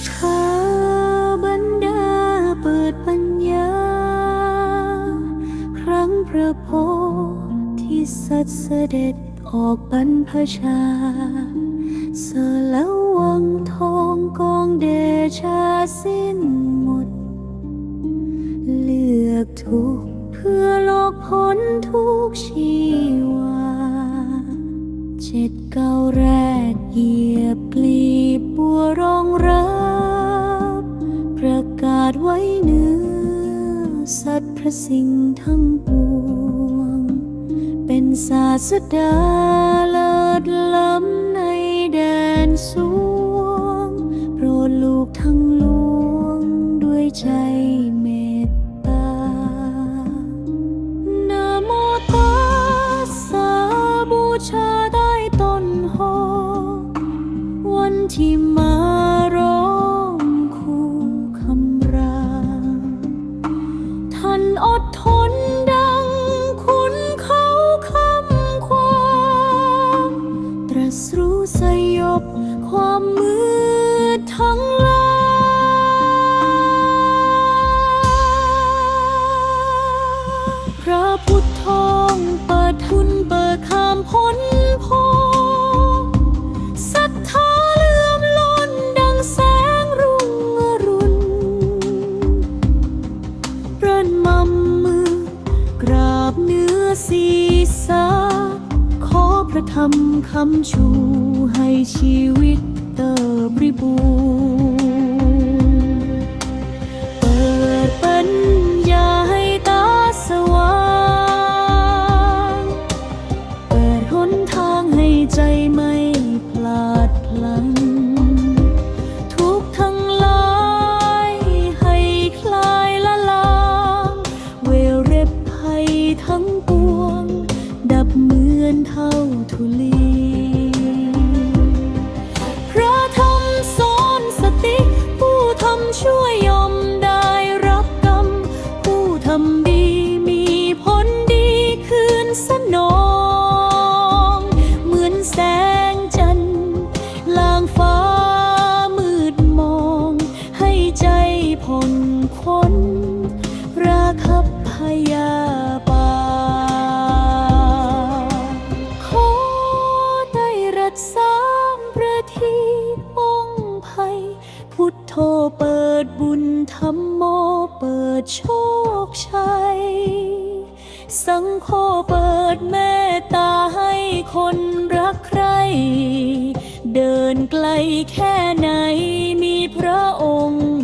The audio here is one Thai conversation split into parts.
ดขาบันดาเปิดปัญญา ครั้งพระโพธิ์ที่สัตย์เสด็จออกบรรพชา เสแล้ววังทองกองเดชาสิ้นหมด เลือกทุกเพื่อโลกพ้นทุกชีวา เจ็ดเก้าแรกเหยียบกลีบัวรองรับประก ว้เนื้อ สัตว์พระสิ่งทั้งปวง เป็นศาสดาเลิศล้ำในแดนสวง โปรดลูกทั้งล บความมืดทั้งหลายพระพุทธทองเปิดทุนเปิดข้ามพ้นโพศรัทธาเลื่อมล้นดังแสงรุ่งอรุณเริ่นมำมือกราบเนื้อศีรษะขอพระธรรมคำชู ให้ชีวิตเติบริบูรณ์ ผ่อนค้นราคับพยาบาขอได้รักษาประทีองภัย พุทโธเปิดบุญธรรมโมเปิดโชคชัย สังโฆเปิดเมตตาให้คนรักใคร เดินไกลแค่ไหนมีพระองค์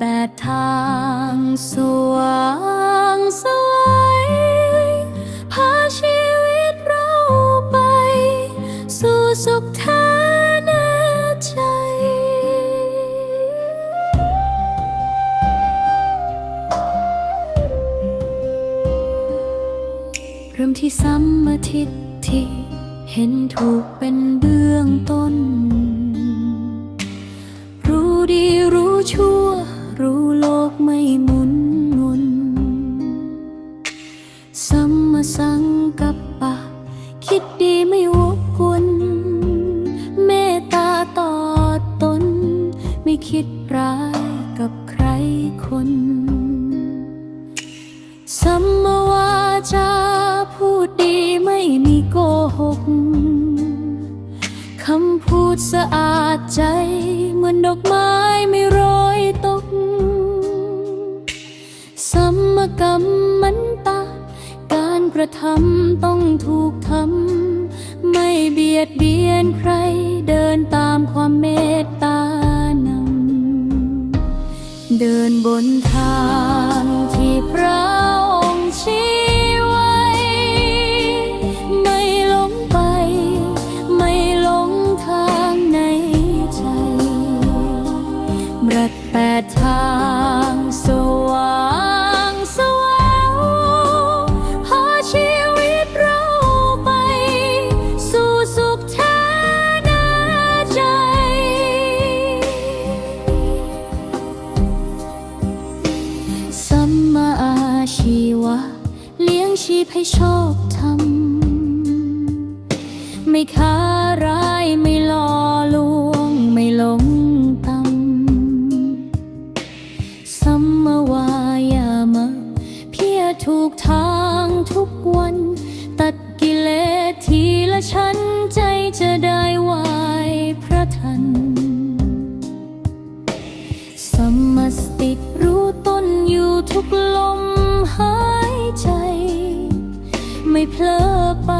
มัด บนทาง ชีพให้ชอบทำไม่ค้าร้ายไม่หลอก ไม่เพลอไป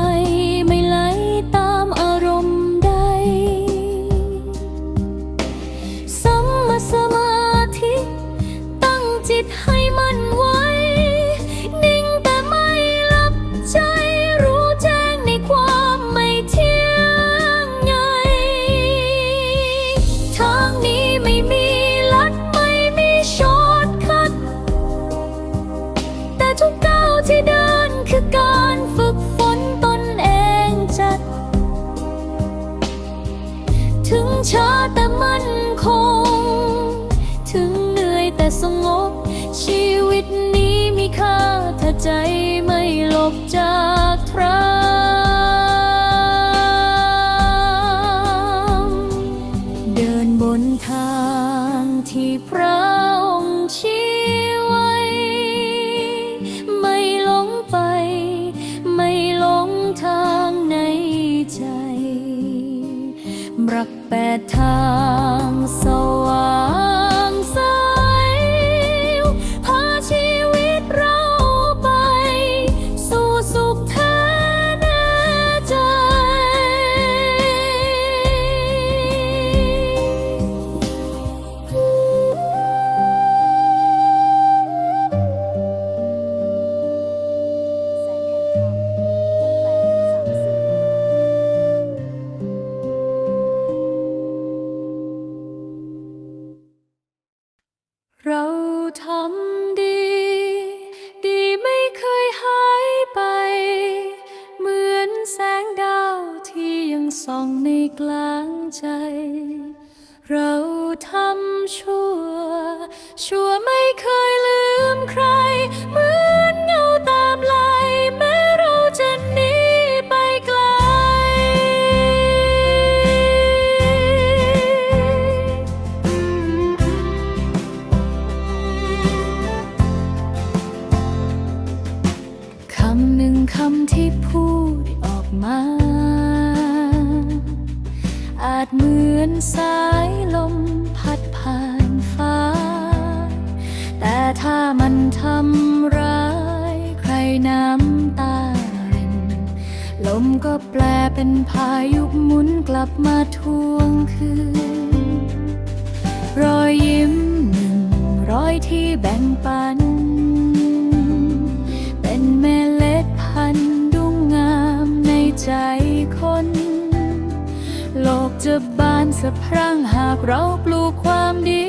จะบานสะพรั่งหากเราปลูกความดี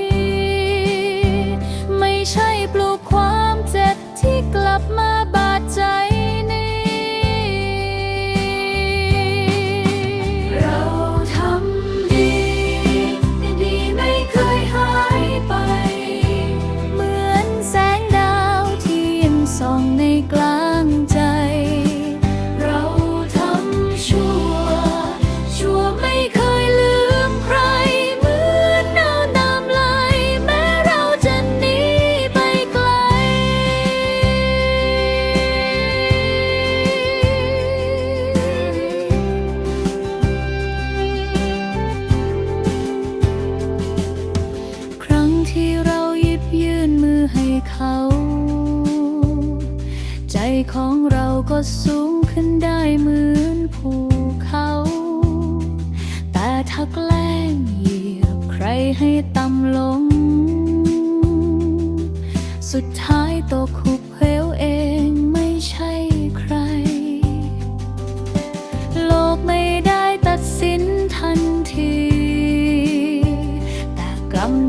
ไม่ใช่ปลูกความเจ็บที่กลับมา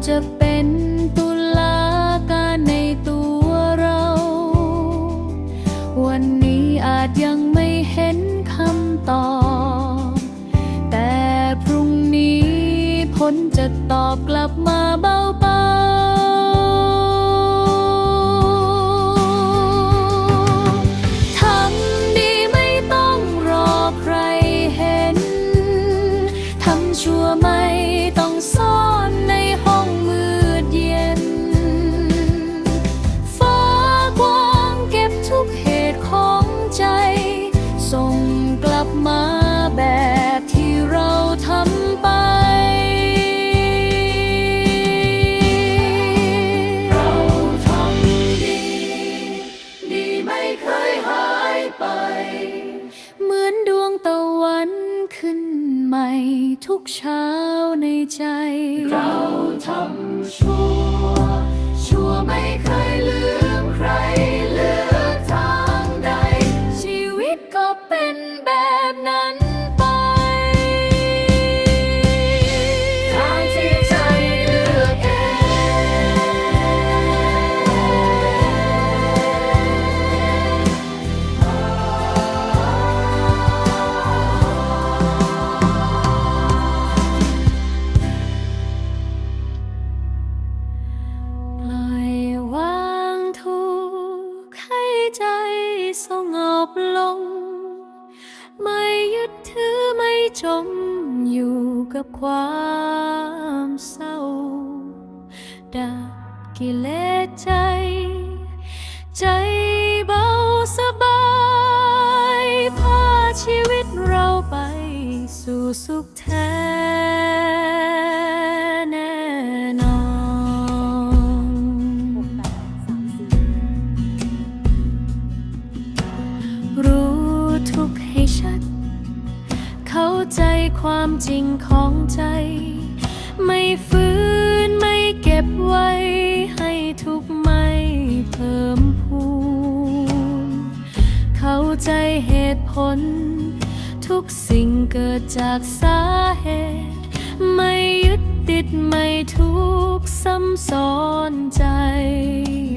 จะเป็นตุลาการในตัวเรา วันนี้อาจยังไม่เห็นคำตอบ แต่พรุ่งนี้ผลจะตอบกลับมาบ้าง ดจากสาเหตุ ไม่ยึดติดไม่ทุกข์ซ้ำซ้อนใจ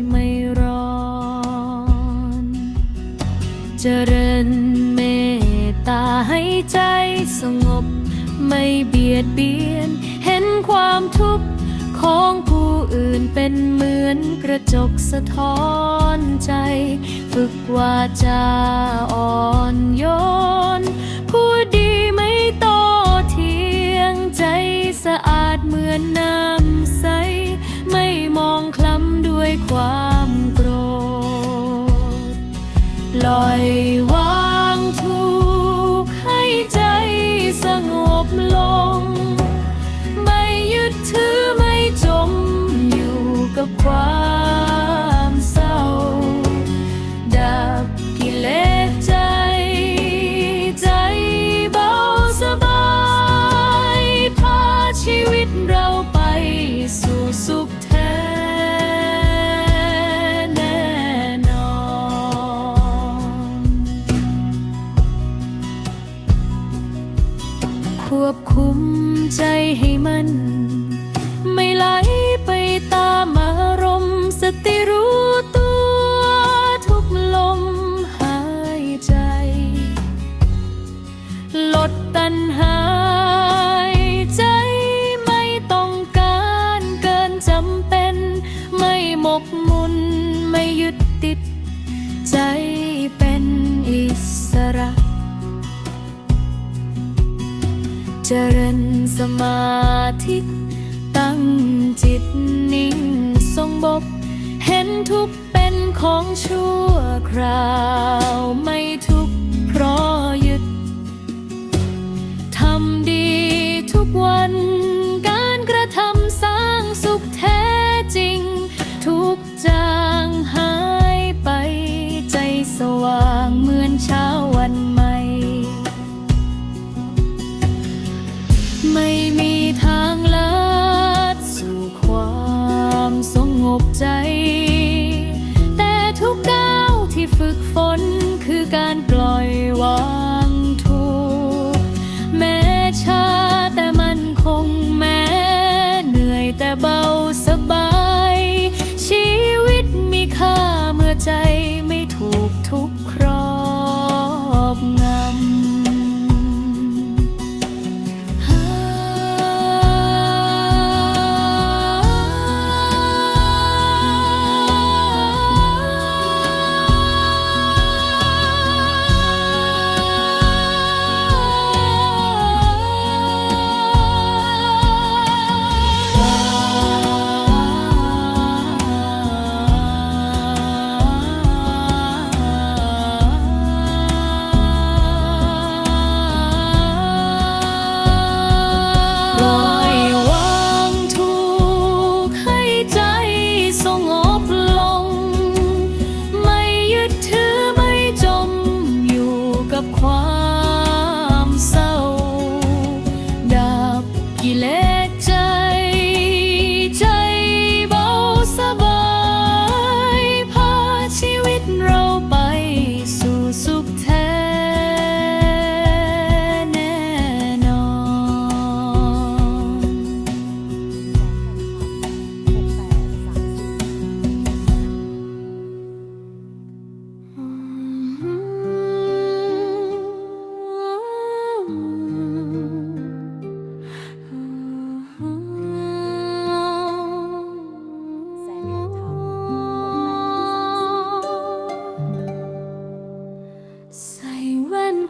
ไม่ร้อนจเจริญเมตตาให้ใจสงบ ไม่เบียดเบียน เห็นความทุกข์ของผู้อื่นเป็นเหมือนกระจกสะท้อนใจ ฝึกว่าจะอ่อนโยนผู้ดี อนน้ำใส ไม่มองคล้ำด้วยความโกรธลอยวางทุกข์ให้ใจสงบลง ไม่ยึดถือไม่จมอยู่กับความ สมาธิตั้งจิตนิ่งทรงบก เห็นทุกเป็นของชั่วคราวไม่ทุ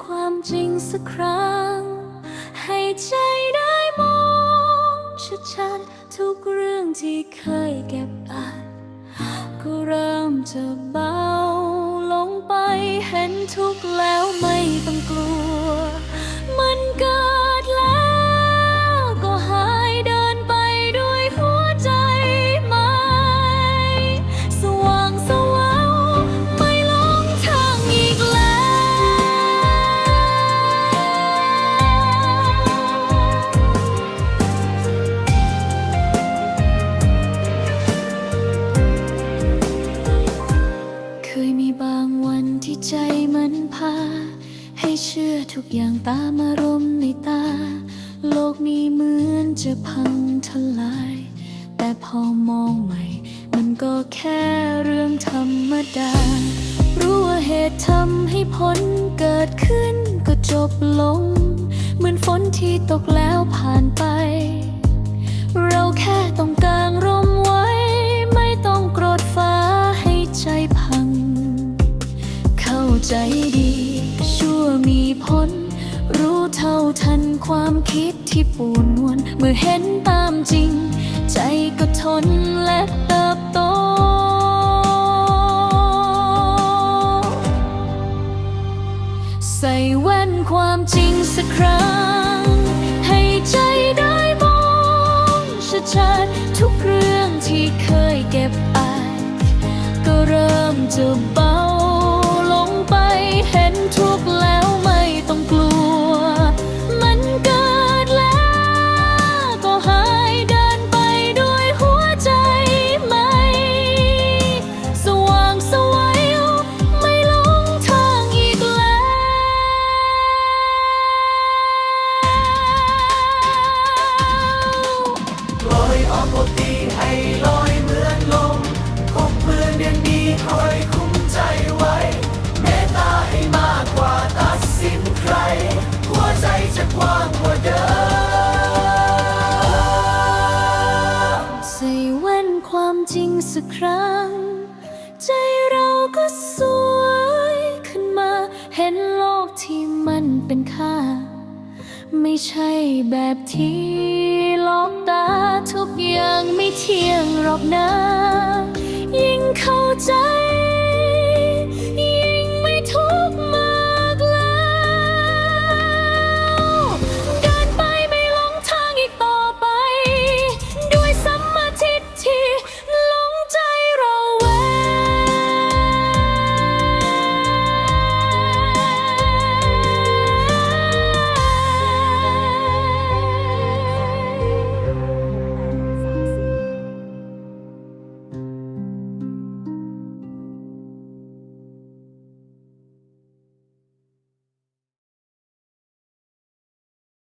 ความจริงสักครั้ง ให้ใจได้มองชัดๆทุกเรื่องที่เคยเก็บอัดก็เริ่มจะเบาลงไปเห็นทุกแล้วไม่ต้องกลัว ทุกอย่างตามอารมณ์ในตา โลกนี้เหมือนจะพังทลาย แต่พอมองใหม่ มันก็แค่เรื่องธรรมดา รู้ว่าเหตุทำให้ผลเกิดขึ้นก็จบลง เหมือนฝนที่ตกแล้วผ่านไป เราแค่ต้องกางร่มไว้ ไม่ต้องโกรธฟ้าให้ใจพัง เข้าใจ มีผลรู้เท่าทันความคิดที่ปูนวลเมื่อเห็นตามจริง ใจก็ทนและเติบโต ใส่แว่นความจริงสักครั้ง ให้ใจได้มองชัดๆทุกเรื่องที่เคยเก็บอัดก็เริ่มจะบ